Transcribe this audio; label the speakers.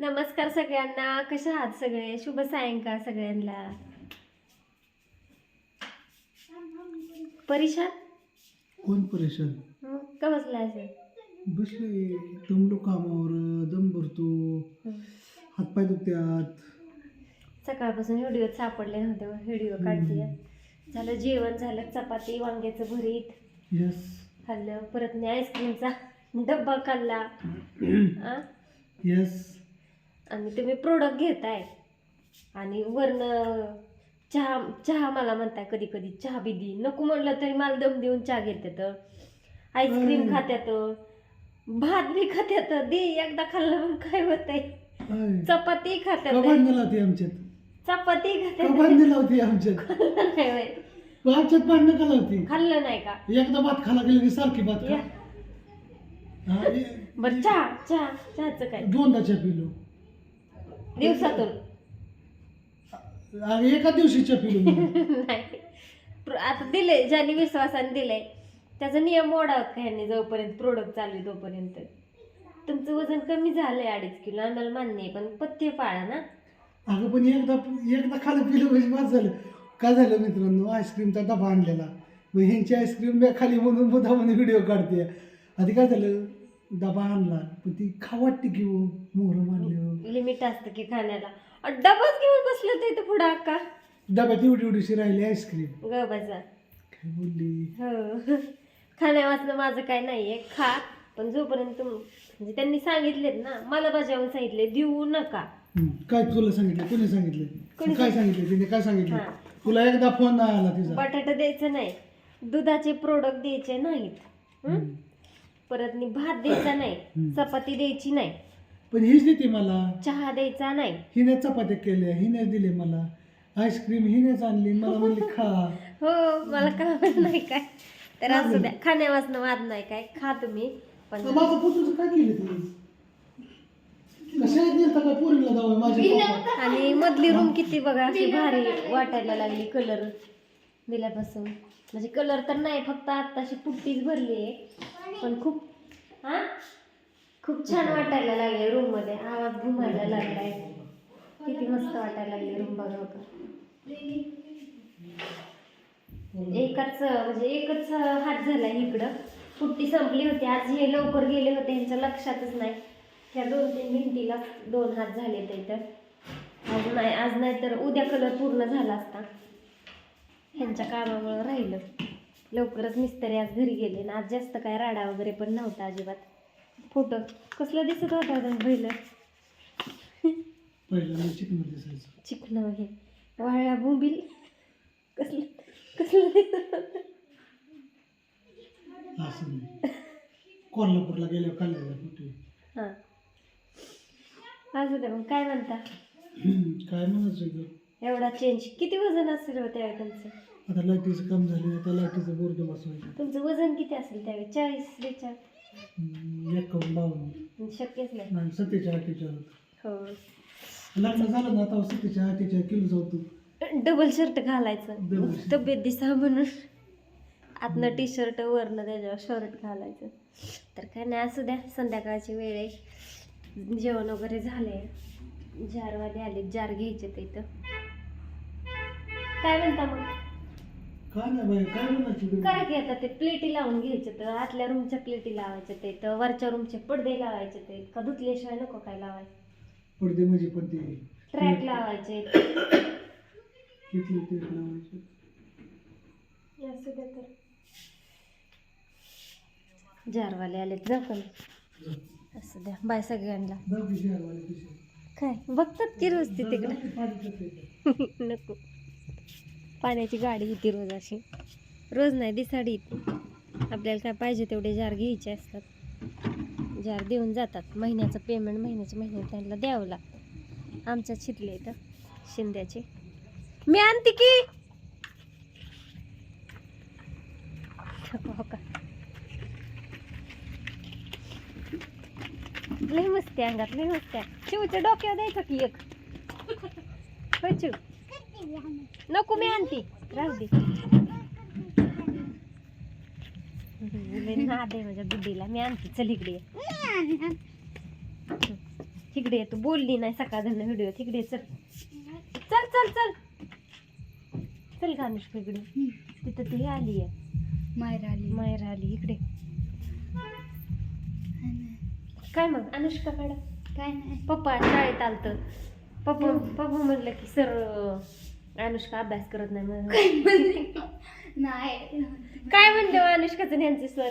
Speaker 1: नमस्कार सगळ्यांना. कशा आहात सगळे? शुभ सायंकाळ सगळ्यांना. परेशान?
Speaker 2: कोण परेशान?
Speaker 1: हं, का बसला असं
Speaker 2: बसले. दमलो कामावर दम भरतो. हातपाय दुखत्यात.
Speaker 1: सकाळपासून व्हिडिओ सापडले नव्हते व्हिडिओ काढते झालं जेवण झालं चपाती वांग्याचं भरीत.
Speaker 2: यस.
Speaker 1: खाल्लं परत मी आईस्क्रीमचा डब्बा खाल्ला. आ?
Speaker 2: यस.
Speaker 1: आणि तुम्ही प्रोडक्ट घेताय. आणि वरनं चहा चहा मला म्हणताय कधी कधी चहा बी दी. नको म्हणलं तरी मला दम देऊन चहा घेतात आईस्क्रीम. खात्यात भात बी खात्यात. दे एकदा खाल्लं मग काय होतंय?
Speaker 2: काय?
Speaker 1: चपाती खात्यात. चपाती खात्यात.
Speaker 2: आमच्यात. भांडणं का लावते
Speaker 1: खाल्लं नाही का?
Speaker 2: एकदा भात खाला गेलं की सारखी भात. हा,
Speaker 1: बरं चहा चहा चहाचं काय?
Speaker 2: दोनदा चहा पिलो.
Speaker 1: दिवसातून.
Speaker 2: आणि एका दिवशी चहा पिलो मी.
Speaker 1: नाही. प्र- आता दिले ज्यांनी विश्वासाने दिलंय त्याचा नियम मोडावत का ह्यांनी जोपर्यंत प्रोडक्ट चालू आहे तोपर्यंत? तुमचं वजन कमी झालंय अडीच किलो आम्हाला मान्य आहे पण पथ्य पाळा ना.
Speaker 2: अगं पण एकदा एकदा खालं पिलं म्हणजे माझं झालं. काय झालं मित्रांनो आईस्क्रीमचा डबा आणलेला. मग ह्यांची आईस्क्रीम मी खाली म्हणून मुद्दा म्हणून व्हिडिओ काढते. आधी काय झालं? डबा आणला पण ती खा वाटते की हो मोहर मारले
Speaker 1: लिमिट असतं की खाण्याला. अ, डबाच घेऊन बसलं तर इथं पुढं अक्का.
Speaker 2: डब्यात एवढी एवढीशी राहिली आईस्क्रीम.
Speaker 1: ग बसा
Speaker 2: काय बोलली?
Speaker 1: हो. खाण्या वाचणं माझं काय नाहीये खा. पण जोपर्यंत तुम म्हणजे त्यांनी सांगितलेत ना मला बजावून सांगितले देऊ नका.
Speaker 2: हम्म, काय तुला सांगितलं? कोणी सांगितलं?
Speaker 1: कोणी
Speaker 2: काय सांगितलं? तिने काय सांगितलं?
Speaker 1: हा.
Speaker 2: तुला एकदा फोन नाही आला तिचा.
Speaker 1: बटाटा द्यायचं नाही. दुधाचे प्रोडक्ट द्यायचे नाहीत. हं?
Speaker 2: हम्म.
Speaker 1: परत नी भात द्यायचा नाही. चपाती द्यायची नाही.
Speaker 2: पण हीच देते मला.
Speaker 1: चहा द्यायचा नाही.
Speaker 2: हिने चपात्या केल्या हिने दिले मला. आईस्क्रीम हिनेच आणली मला म्हणली खा.
Speaker 1: हो मला काय नाही काय? तर असू द्या खाण्या वाचणं वाद नाही काय खा तुम्ही. पण
Speaker 2: माझं पुतूचं काय केलं तुम्ही? कशाला नेलता काय पोरीला जावं माझ्या पप्पा?
Speaker 1: आणि मधली रूम किती बघा अशी भारी वाटायला लागली कलर दिल्यापासून. म्हणजे कलर तर नाही फक्त आत्ताशी पुट्टीच भरली आहे. पण खूप हां? खूप छान वाटायला लागले रूममध्ये. आवाज घुमायला लागलाय. किती मस्त वाटायला लागली रूम बघा बघा एकाच म्हणजे एकच हात झाला इकडं. सुट्टी संपली होती. आज हे लवकर गेले होते. यांच्या लक्षातच नाही. ह्या दोन तीन भिंतीला दोन हात झाले ते तर. आज नाही आज नाही तर उद्या कलर पूर्ण झाला असता. ह्यांच्या कामामुळं राहिलं. लवकरच मिस्त्री आज घरी गेले ना. आज जास्त काय राडा वगैरे पण नव्हता अजिबात. फोटो कसलं दिसत होता आता पहिलं?
Speaker 2: पहिलं चिकन दिसायचं.
Speaker 1: चिकन हे वाळ्या बोंबील. कसलं कसलं दिसत होतं?
Speaker 2: असं नाही. कोल्हापूरला गेल्यावर काढलेला फोटो.
Speaker 1: हां. असू मग काय म्हणता?
Speaker 2: काय म्हणायचं
Speaker 1: एवढा चेंज किती वजन असेल हो त्यावेळी तुमचं
Speaker 2: आता लाईटीचं काम झालं आता लाईटीचं बोर्ड बसवायचं.
Speaker 1: तुमचं वजन किती असेल त्यावेळी? चाळीस बेचाळीस
Speaker 2: हम्म, एकावन्न बावन्न.
Speaker 1: शक्यच नाही.
Speaker 2: नाही सत्तेच्या अठ्ठेचाळीस
Speaker 1: हो.
Speaker 2: लग्न झालं ना आता सत्तेच्या अठ्ठेचाळीस किलो जाऊ तू
Speaker 1: डबल शर्ट घालायचं.
Speaker 2: Double shirt.
Speaker 1: तब्येत दिसा म्हणून. आतनं टी शर्ट वरनं त्याच्यावर शर्ट घालायचं. तर काय नाही असू द्या संध्याकाळची वेळ आहे. जेवण वगैरे झाले जारवाले आले जार घ्यायचे ते इथं. काय म्हणता मग?
Speaker 2: काय नाही बाई काय म्हणायचं
Speaker 1: करा की आता ते प्लेटी लावून घ्यायचे तर आतल्या रूमच्या प्लेटी लावायच्या ते तर वरच्या रूमचे पडदे लावायचे ते का धुतल्याशिवाय नको काय लावायचं?
Speaker 2: पडदे म्हणजे पण ते
Speaker 1: ट्रॅक लावायचे.
Speaker 2: किती ते लावायचे?
Speaker 1: असू द्या तर. जारवाले आले जाऊ का मी? असू द्या बाय सगळ्यांना.
Speaker 2: जाऊ.
Speaker 1: काय बघतात की रोज ती तिकडे?
Speaker 2: जाऊ पाणी.
Speaker 1: नको. पाण्याची गाडी येते रोज अशी. रोज नाही दिसाडी येते आपल्याला काय पाहिजे तेवढे जार घ्यायचे असतात. जार देऊन जातात. महिन्याचं पेमेंट महिन्याच्या महिन्यात त्यांना द्यावं लागतं. आमच्या शिकले इथं शिंद्याचे. मी आणते की? हो का? लय मस्ती अंगात लय मस्त्या आहे. डोक्यावर द्यायचं की एक? हो नको मी आणते. राहू दे. नाद आहे माझ्या गुड्डीला मी आणते. चल इकडे. तिकडे तू बोलली नाही सकाळ व्हिडिओ. तिकडे चल. चल चल चल. चल का अनुष्का इकडे तिथं ती आली आहे.
Speaker 3: मायरा आली.
Speaker 1: मायर आली. इकडे. काय मग? अनुष्का मॅडम?
Speaker 3: काय नाही.
Speaker 1: पप्पा शाळेत आलत. पप्पा पप्पा म्हणलं की सर अनुष्का अभ्यास करत नाही म्हणून.
Speaker 3: नाही.
Speaker 1: काय म्हणले हो अनुष्काचं यांचे सर?